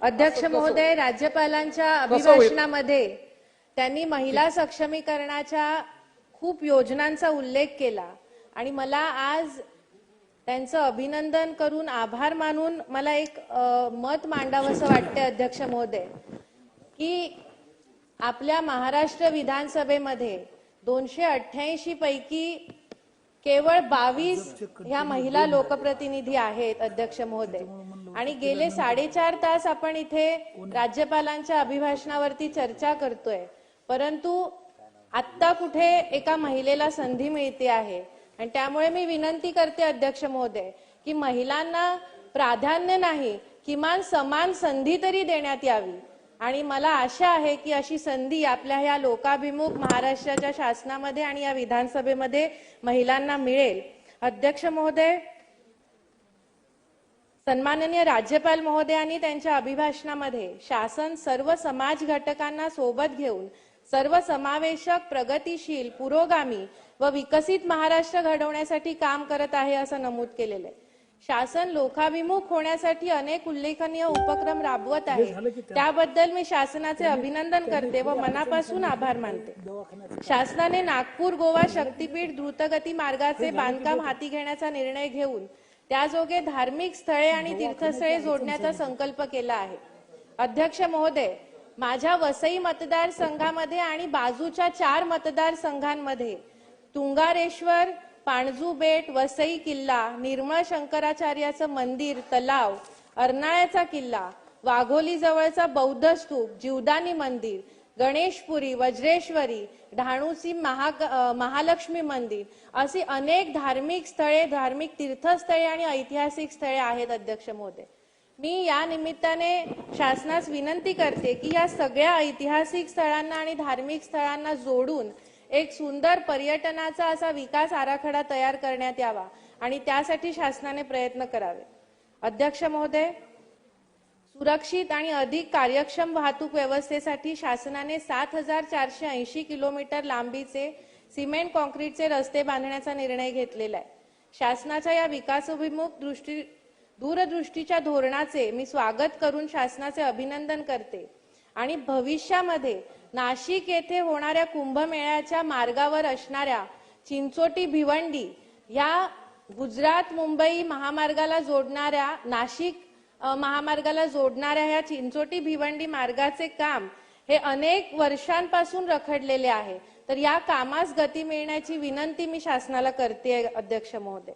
अध्यक्ष महोदय राज्यपालांच्या अभिभाषणामध्ये त्यांनी महिला सक्षमीकरणाच्या खूप योजनांचा उल्लेख केला. आणि मला आज त्यांचं अभिनंदन करून आभार मानून मला एक अ, मत मांडावंसं वाटते अध्यक्ष महोदय की आपल्या महाराष्ट्र विधानसभेमध्ये दोनशे अठ्ठ्याऐंशी पैकी केवळ बावीस ह्या महिला लोकप्रतिनिधी आहेत अध्यक्ष महोदय. आणि गेले साडेचार तास आपण इथे राज्यपालांच्या अभिभाषणावरती चर्चा करतोय. परंतु आत्ता कुठे एका महिलेला संधी मिळते आहे. आणि त्यामुळे मी विनंती करते अध्यक्ष महोदय की महिलांना प्राधान्य नाही किमान समान संधी तरी देण्यात यावी. आणि मला आशा आहे की अशी संधी आपल्या ह्या लोकाभिमुख महाराष्ट्राच्या शासनामध्ये आणि या विधानसभेमध्ये महिलांना मिळेल. अध्यक्ष महोदय सन्माननीय राज्यपाल महोदयांनी त्यांच्या अभिभाषणामध्ये शासन सर्व समाज घटकांना सोबत घेऊन सर्व समावेशक प्रगतीशील पुरोगामी व विकसित महाराष्ट्र घडवण्यासाठी काम करत आहे असं नमूद केलेलं आहे. शासन लोकाभिमुख होण्यासाठी अनेक उल्लेखनीय उपक्रम राबवत आहे. त्याबद्दल मी शासनाचे अभिनंदन करते व मनापासून आभार मानते. शासनाने नागपूर गोवा शक्तीपीठ द्रुतगती मार्गाचे बांधकाम हाती घेण्याचा निर्णय घेऊन त्याजोगे धार्मिक स्थळे आणि तीर्थस्थळे जोडण्याचा संकल्प केला आहे. अध्यक्ष महोदय माझ्या वसई मतदारसंघामध्ये आणि बाजूच्या चार मतदारसंघांमध्ये तुंगारेश्वर पाणजू बेट वसई किल्ला निर्मळ शंकराचार्याचं मंदिर तलाव अर्नाळ्याचा किल्ला वाघोली जवळचा बौद्ध स्तूप जीवदानी मंदिर गणेशपुरी वज्रेश्वरी डहाणूची महा महालक्ष्मी मंदिर अशी अनेक धार्मिक स्थळे धार्मिक तीर्थस्थळे आणि ऐतिहासिक स्थळे आहेत अध्यक्ष महोदय. मी या निमित्ताने शासनास विनंती करते की या सगळ्या ऐतिहासिक स्थळांना आणि धार्मिक स्थळांना जोडून एक सुंदर पर्यटनाचा असा विकास आराखडा तयार करण्यात यावा आणि त्यासाठी शासनाने प्रयत्न करावे. अध्यक्ष महोदय सुरक्षित आणि अधिक कार्यक्षम वाहतूक व्यवस्थेसाठी शासनाने सात हजार चारशे ऐंशी किलोमीटर लांबीचे सिमेंट कॉन्क्रीटचे रस्ते बांधण्याचा निर्णय घेतलेला आहे. शासनाच्या या विकासोभिमुख दृष्टी दूरदृष्टीच्या धोरणाचे मी स्वागत करून शासनाचे अभिनंदन करते. आणि भविष्यामध्ये नाशिक येथे होणाऱ्या कुंभमेळ्याच्या मार्गावर असणाऱ्या चिंचोटी भिवंडी या गुजरात मुंबई महामार्गाला जोडणाऱ्या नाशिक महामार्गाला जोडणाऱ्या ह्या चिंचोटी भिवंडी मार्गाचे काम हे अनेक वर्षांपासून रखडलेले आहे. तर या कामास गती मिळण्याची विनंती मी शासनाला करते अध्यक्ष महोदय.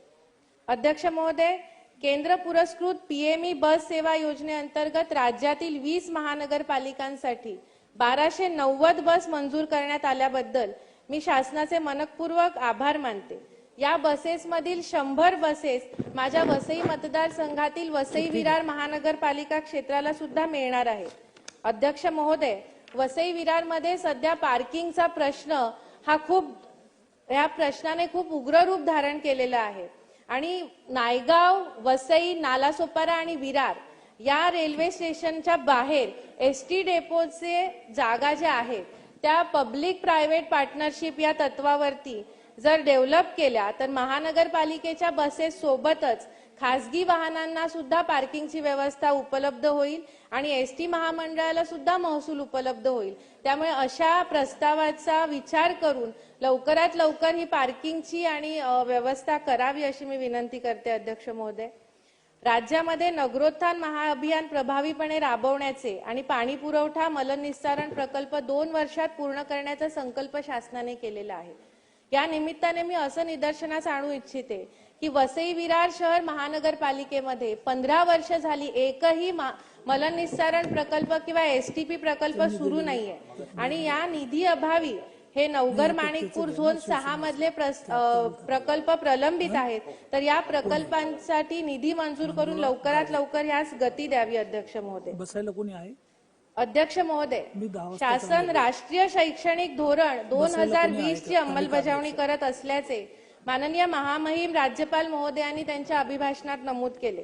अध्यक्ष महोदय केंद्र पुरस्कृत पीएमई बस सेवा योजनेअंतर्गत राज्यातील वीस महानगरपालिकांसाठी बाराशे नव्वद बस मंजूर करण्यात आल्याबद्दल मी शासनाचे मनपूर्वक आभार मानते. या बसेसमधील शंभर बसेस माझ्या वसई मतदारसंघातील वसई विरार महानगरपालिका क्षेत्राला सुद्धा मिळणार आहे. अध्यक्ष महोदय वसई विरारमध्ये सध्या पार्किंगचा प्रश्न हा खूप या प्रश्नाने खूप उग्र रूप धारण केलेलं आहे. आणि नायगाव वसई नालासोपारा आणि विरार या रेल्वे स्टेशनच्या बाहेर एस टी डेपोचे जागा ज्या आहेत त्या पब्लिक प्रायव्हेट पार्टनरशिप या तत्वावरती जर डेव्हलप केल्या तर महानगरपालिकेच्या बसेस सोबतच खासगी वाहनांना सुद्धा पार्किंगची व्यवस्था उपलब्ध होईल आणि एस टी महामंडळाला सुद्धा महसूल उपलब्ध होईल. त्यामुळे अशा प्रस्तावाचा विचार करून लवकरात लवकर ही पार्किंगची आणि व्यवस्था करावी अशी मी विनंती करते अध्यक्ष महोदय. राज्यामध्ये नगरोत्थान महाअभियान प्रभावीपणे राबवण्याचे आणि पाणी पुरवठा मलनिस्सारण प्रकल्प दोन वर्षात पूर्ण करण्याचा संकल्प शासनाने केलेला आहे. या निमित्ताने मी असं निदर्शनास आणू इच्छिते की वसई विरार शहर महानगरपालिकेमध्ये पंधरा वर्ष झाली एकही मलनिस्सारण प्रकल्प किंवा एस टी पी प्रकल्प सुरू नाहीये. आणि या निधी अभावी हे नवघर माणिकपूर झोन सहा मधले प्रकल्प प्रलंबित आहेत. तर या प्रकल्पांसाठी निधी मंजूर करून लवकरात लवकर यास गती द्यावी अध्यक्ष महोदय. बसायला कोणी आहे? अध्यक्ष महोदय शासन राष्ट्रीय शैक्षणिक धोरण दोन हजार वीस ची अंमलबजावणी करत असल्याचे माननीय महामहिम राज्यपाल महोदयांनी त्यांच्या अभिभाषणात नमूद केले.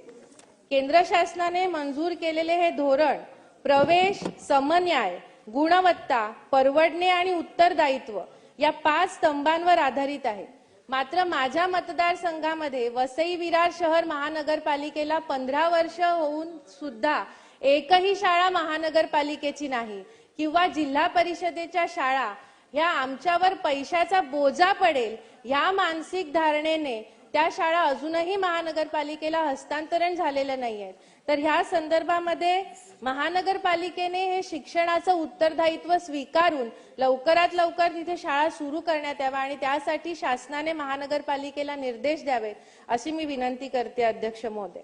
केंद्र शासनाने मंजूर केलेले हे धोरण प्रवेश समन्याय गुणवत्ता परवडणे आणि उत्तरदायित्व या पाच स्तंभांवर आधारित आहे. मात्र माझ्या मतदारसंघामध्ये वसई विरार शहर महानगरपालिकेला पंधरा वर्ष होऊन सुद्धा एकही शाळा महानगरपालिकेची नाही किंवा जिल्हा परिषदेच्या शाळा ह्या आमच्यावर पैशाचा बोजा पडेल ह्या मानसिक धारणेने त्या शाळा अजूनही महानगरपालिकेला हस्तांतरण झालेलं नाही आहेत तर ह्या संदर्भामध्ये महानगरपालिकेने हे शिक्षणाचं उत्तरदायित्व स्वीकारून लवकरात लवकर तिथे शाळा सुरू करण्यात याव्या आणि त्यासाठी शासनाने महानगरपालिकेला निर्देश द्यावेत अशी मी विनंती करते अध्यक्ष महोदय.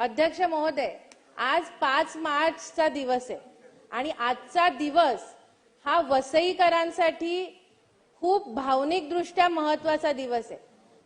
अध्यक्ष महोदय आज पाच मार्चचा दिवस आहे. आणि आजचा दिवस हा वसईकरांसाठी खूप भावनिकदृष्ट्या महत्त्वाचा दिवस आहे.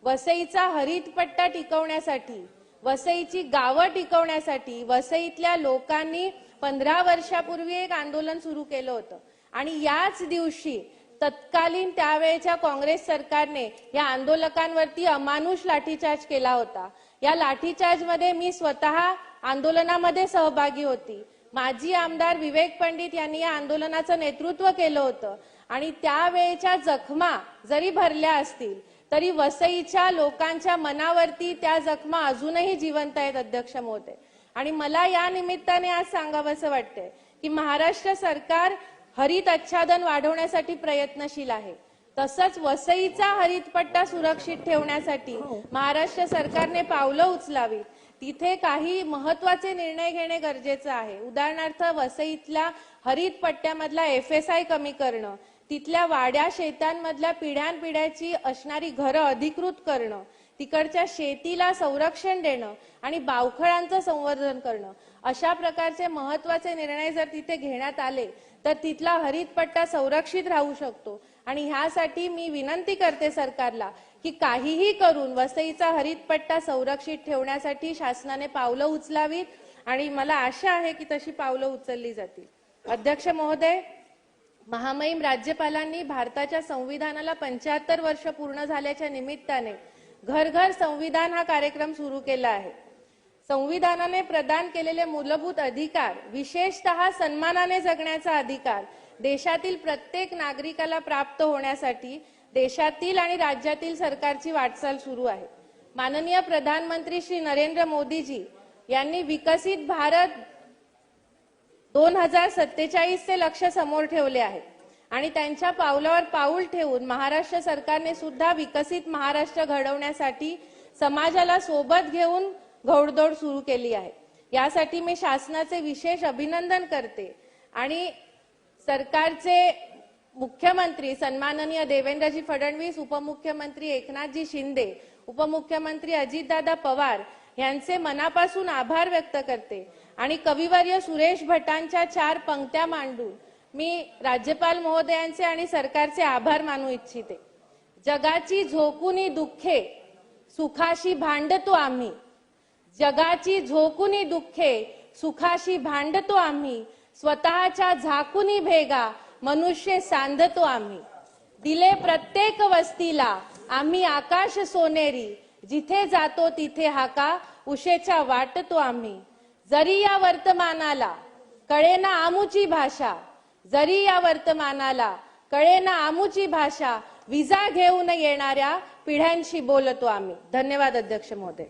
वसईचा हरितपट्टा टिकवण्यासाठी वसईची गावं टिकवण्यासाठी वसईतल्या लोकांनी पंधरा वर्षापूर्वी एक आंदोलन सुरू केलं होतं. आणि याच दिवशी तत्कालीन त्यावेळेच्या काँग्रेस सरकारने या आंदोलकांवरती अमानुष लाठीचार्ज केला होता. या लाठीचार्जमध्ये मी स्वतः आंदोलनामध्ये सहभागी होती. माजी आमदार विवेक पंडित यांनी या आंदोलनाचं नेतृत्व केलं होतं. आणि त्यावेळेच्या जखमा जरी भरल्या असतील तरी वसईच्या लोकांच्या मनावरती त्या जखमा अजूनही जिवंत आहेत अध्यक्ष महोदय. आणि मला या निमित्ताने आज सांगावंसं वाटतंय की महाराष्ट्र सरकार हरित आच्छादन वाढवण्यासाठी प्रयत्नशील आहे. तसंच वसईचा हरित पट्टा सुरक्षित ठेवण्यासाठी महाराष्ट्र सरकारने पावलं उचलावीत. तिथे काही महत्त्वाचे निर्णय घेणे गरजेचं आहे. उदाहरणार्थ वसईतल्या हरित पट्ट्यामधला एफ एस आय कमी करणं तिथल्या वाड्या शेतांमधल्या पिढ्यानपिढ्याची असणारी घरं अधिकृत करणं तिकडच्या शेतीला संरक्षण देणं आणि बावखळांचं संवर्धन करणं. अशा प्रकारचे महत्त्वाचे निर्णय जर तिथे घेण्यात आले तर तिथला हरित पट्टा संरक्षित राहू शकतो. आणि ह्यासाठी मी विनंती करते सरकारला की काहीही करून वसईचा हरितपट्टा संरक्षित ठेवण्यासाठी शासनाने पावलं उचलावीत आणि मला आशा आहे की तशी पावलं उचलली जातील. अध्यक्ष महोदय महामहिम राज्यपालांनी भारताच्या संविधानाला पंच्याहत्तर वर्ष पूर्ण झाल्याच्या निमित्ताने घर घर संविधान हा कार्यक्रम सुरू केला आहे. संविधानाने प्रदान केलेले मूलभूत अधिकार विशेषतः सन्मानाने जगण्याचा अधिकार देशातील प्रत्येक नागरिकाला प्राप्त होण्यासाठी देशातील आणि राज्यातील सरकारची वाटचाल सुरू आहे. माननीय प्रधानमंत्री श्री नरेंद्र मोदीजी यांनी विकसित भारत दोन हजार सत्तेचाळीसचे लक्ष समोर ठेवले आहे. आणि त्यांच्या पावलावर पाऊल ठेवून महाराष्ट्र सरकारने सुद्धा विकसित महाराष्ट्र घडवण्यासाठी समाजाला सोबत घेऊन घोडदौड सुरू केली आहे. यासाठी मी शासनाचे विशेष अभिनंदन करते आणि सरकारचे मुख्यमंत्री सन्माननीय देवेंद्रजी फडणवीस उपमुख्यमंत्री एकनाथजी शिंदे उपमुख्यमंत्री अजितदादा पवार यांचे मनापासून आभार व्यक्त करते. आणि कविवर्य सुरेश भटांच्या चार पंक्त्या मांडून मी राज्यपाल महोदयांचे आणि सरकारचे आभार मानू इच्छिते. जगाची झोकुनी दुःखे सुखाशी भांडतो आम्ही. जगाची झोकुनी दुःखे सुखाशी भांडतो आम्ही. स्वतःच्या झाकुनी भेगा मनुष्य सांधतो आम्ही. दिले प्रत्येक वस्तीला आम्ही आकाश सोनेरी. जिथे जातो तिथे हाका उशेचा वाटतो आम्ही. जरी या वर्तमानाला कळेना आमुची भाषा जरी या वर्तमानाला कळेना आमुची भाषा विजा घेऊन येणाऱ्या पिढ्यांशी बोलतो आम्ही. धन्यवाद अध्यक्ष महोदय.